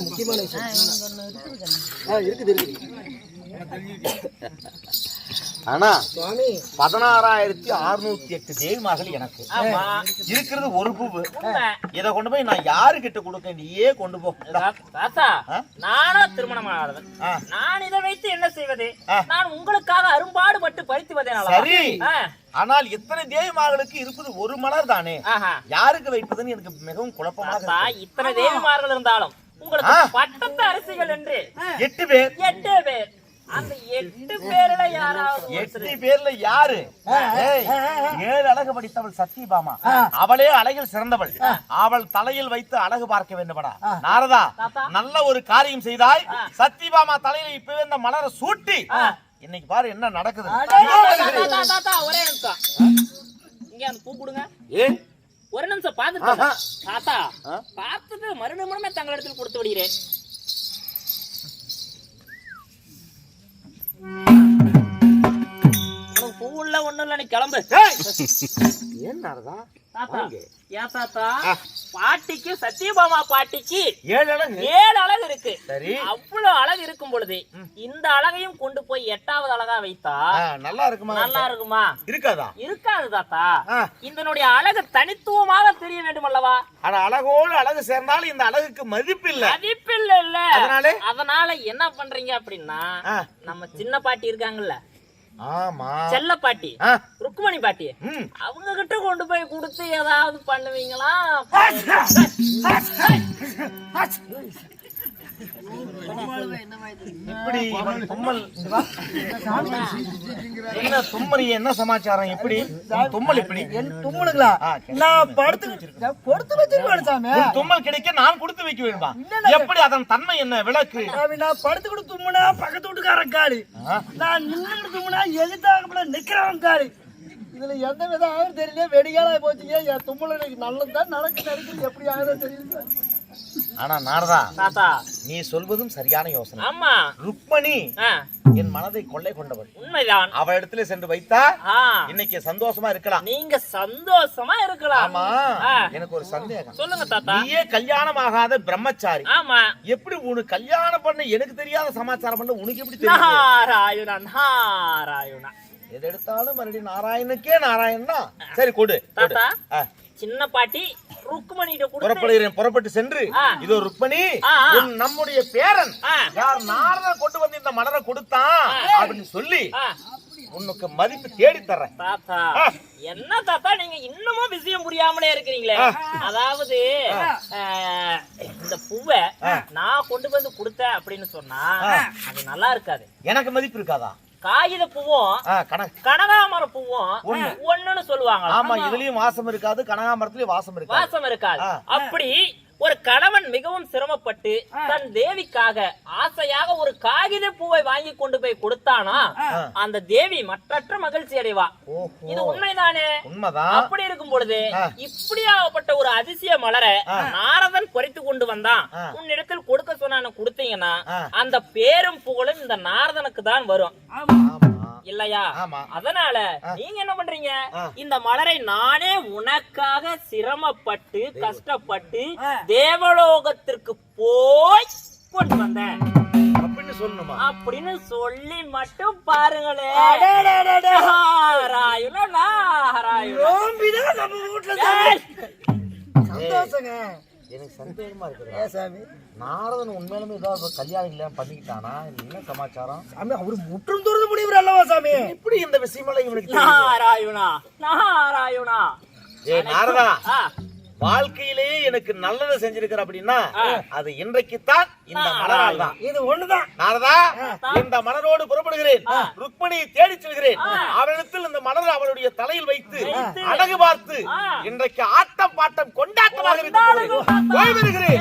முக்கியமான இருக்குது இருக்குது. ஆனா பதினாறாயிரத்தி அறுநூத்தி எட்டு தேவிமார்கள் எனக்கு இருக்கிறது ஒரு பூவு இத கொண்டு போய் நான் யாரு கிட்ட கொடுக்க நீயே கொண்டு போ தாத்தா? நானா திருமணம் ஆனவன். நான் இதை வைத்து என்ன செய்வது. நான் உங்களுக்காக அரும்பாடுபட்டு பறித்து வந்தேன் அல்லவா? சரி. ஆனால் இத்தனை தேவிமார்களுக்கு இருப்பது ஒரு மலர் தானே ஆஹா. யாருக்கு வைப்பதுன்னு எனக்கு மிகவும் குழப்பமாக. இத்தனை தேவிமார்கள் இருந்தாலும் உங்களுக்கு. பட்டத்து அரசிகள் என்று எட்டு பேர் எட்டு பேர் அந்த எட்டு யாராவது எட்டு பேர்ல யாரு? ஏழு அழகு படித்தவள் சத்தியபாமா அவளே அழகில் சிறந்தவள். அவள் தலையில் வைத்து அழகு பார்க்க வேண்டுமடா. நாரதா. நல்ல ஒரு காரியம் செய்தாய். சத்தியபாமா தலையில இப்பவே இந்த மலரை சூட்டி. இன்னைக்கு பாரு என்ன நடக்குது. தாத்தா, தாத்தா, தாத்தா, ஒரே நிமிஷம். இங்க அந்த பூ கொடுங்க ஏ? ஒரு நிமிஷம் பார்த்துட்டு. தாத்தா? பார்த்துட்டு மறுநிமிடமே தங்களிடத்தில் கொடுத்து விடுகிறேன். உனக்கு பூ இல்ல ஒண்ணும் இல்ல நீ கிளம்பு. ஏன் நாரதா தாத்தா. ஏன். பாட்டிக்கு சத்யபாமா பாட்டிக்கு ஏழு அழகு. ஏழு அழகு இருக்கு. சரி. அவ்வளவு அழகு இருக்கும் பொழுது இந்த அழகையும் கொண்டு போய் எட்டாவது அழகா வைத்தா நல்லா இருக்குமா? நல்லா இருக்குமா? இருக்காதா? இருக்காது தாத்தா. இதனுடைய அழகு தனித்துவமாக தெரிய வேண்டும் அல்லவா? ஆனா அழகோடு அழகு சேர்ந்தாலும் இந்த அழகுக்கு மதிப்பு இல்ல. மதிப்பில்ல இல்ல. அதனாலே? அதனால என்ன பண்றீங்க அப்படின்னா. நம்ம சின்ன பாட்டி இருக்காங்கல்ல ஆமா. செல்ல பாட்டி. ருக்குமணி பாட்டி. அவங்க கிட்ட கொண்டு போய் கொடுத்து ஏதாவது பண்ணுவீங்களா? என்ன தும்மல் என்ன சமாச்சாரம்? எப்படி? தும்மல் இப்படி. என் ஆ, நான் படுத்து கொடுத்து வச்சிருக்கேன் சாமி. தும்மல் கிடைக்க நான் கொடுத்து வைக்க வேண்டுமா எப்படி அதன் தன்மை என்ன? விளக்கு. நான் படுத்து கூட தும்முனா பக்கத்து வீட்டுக்காரன் ஆ? நான் நின்று தும்முனா எதிர்த்தாக்கப்பல நிக்கிறவன் காலி. இதுல எந்த விதம் ஆகும் தெரியல வெடிகால போச்சுங்க. என் தும்முல எனக்கு நல்லதுதான் நடக்கு நடக்குது. எப்படி ஆகுதோ தெரியல. ஆனா நாரதா தாத்தா. நீ சொல்வதும் சரியான யோசனை. ஆமா. ருக்மணி என் மனதை கொள்ளை கொண்டவள். உண்மைதான். அவ இடத்துல சென்று வைத்தா இன்னைக்கு சந்தோஷமா இருக்கலாம். நீங்க சந்தோஷமா இருக்கலாம். ஆமா. எனக்கு ஒரு சந்தேகம். சொல்லுங்க தாத்தா. நீயே கல்யாணம் ஆகாத பிரம்மச்சாரி. ஆமா. எப்படி உனக்கு கல்யாணம் பண்ண? எனக்கு தெரியாத சமாச்சாரம் பண்ண. உனக்கு எப்படி தெரியும்? நாராயணா நாராயணா. எது எடுத்தாலும் மறுபடியும் நாராயணுக்கே நாராயணனா சரி கொடு. தாத்தா சின்ன பாட்டி புறப்படுகிறேன் புறப்பட்டு சென்று. இதோ ருக்மணி நம்முடைய பேரன். யார் நாரதன் கொண்டு வந்து இந்த மலரை கொடுத்தான் அப்படின்னு சொல்லி உனக்கு மதிப்பு தேடி தர்றேன். தாத்தா. என்ன தாத்தா நீங்க இன்னமும் விஷயம் புரியாமலே இருக்கிறீங்களே? அதாவது இந்த பூவை நான் கொண்டு வந்து கொடுத்தேன் அப்படின்னு சொன்னா அது நல்லா இருக்காது. எனக்கு மதிப்பு இருக்காதா? காகித பூவும் கனகாமர பூவும் ஒண்ணுன்னு சொல்லுவாங்க. ஆமா இதுலயும் வாசம் இருக்காது கனகாமரத்துலயும் வாசம் இருக்காது. வாசம் இருக்காது. அப்படி ஒரு கணவன் மிகவும் சிரமப்பட்டு தன் தேவிக்காக ஆசையாக ஒரு காகித பூவை வாங்கி கொண்டு போய் கொடுத்தானா அந்த தேவி மற்றற்ற மகிழ்ச்சி அடைவா. இது உண்மைதானே? உண்மைதான். அப்படி இருக்கும் பொழுது. இப்படியாகப்பட்ட ஒரு அதிசய மலரை நாரதன் பறித்து கொண்டு வந்தான். உன்னிடத்தில் கொடுக்க சொன்ன கொடுத்தீங்கன்னா. அந்த பேரும் புகழும் இந்த நாரதனுக்கு தான் வரும் இல்லையா. அதனால நீங்க என்ன பண்றீங்க. இந்த மலரை நானே உனக்காக சிரமப்பட்டு கஷ்டப்பட்டு தேவலோகத்திற்கு போய் கொண்டு வந்தேன் அப்படின்னு சொல்லணுமா? அப்படின்னு சொல்லி மட்டும் பாருங்களே. நாராயண நோம்பிதான் நம்ம வீட்டுல சந்தோஷங்க. எனக்கு சந்தேகமா இருக்குது ஏன் சாமி? நாரதன் உண்மையிலுமே ஏதாவது கல்யாணம் இல்லையா பண்ணிக்கிட்டானா? இது என்ன சமாச்சாரம்? சாமி அவரு முற்றும் துறந்து முடிவர் அல்லவா சாமி? எப்படி இந்த விஷயமெல்லாம் இவனுக்கு? நாராயணா நாராயணா. ஏய் நாரதா. ஆ, வாழ்க்கையிலேயே எனக்கு நல்லதை செஞ்சிருக்கிற அப்படின்னா அது இன்றைக்குத்தான் இந்த மலரால் தான். இது ஒண்ணுதான். நாரதா இந்த மலரோடு புறப்படுகிறேன். ருக்மணியை தேடிச் செல்கிறேன். அவளிடத்தில் இந்த மலர் அவளுடைய தலையில் வைத்து அழகு பார்த்து இன்றைக்கு ஆட்டம் பாட்டம் கொண்டாட்டமாக. போய் வருகிறேன்.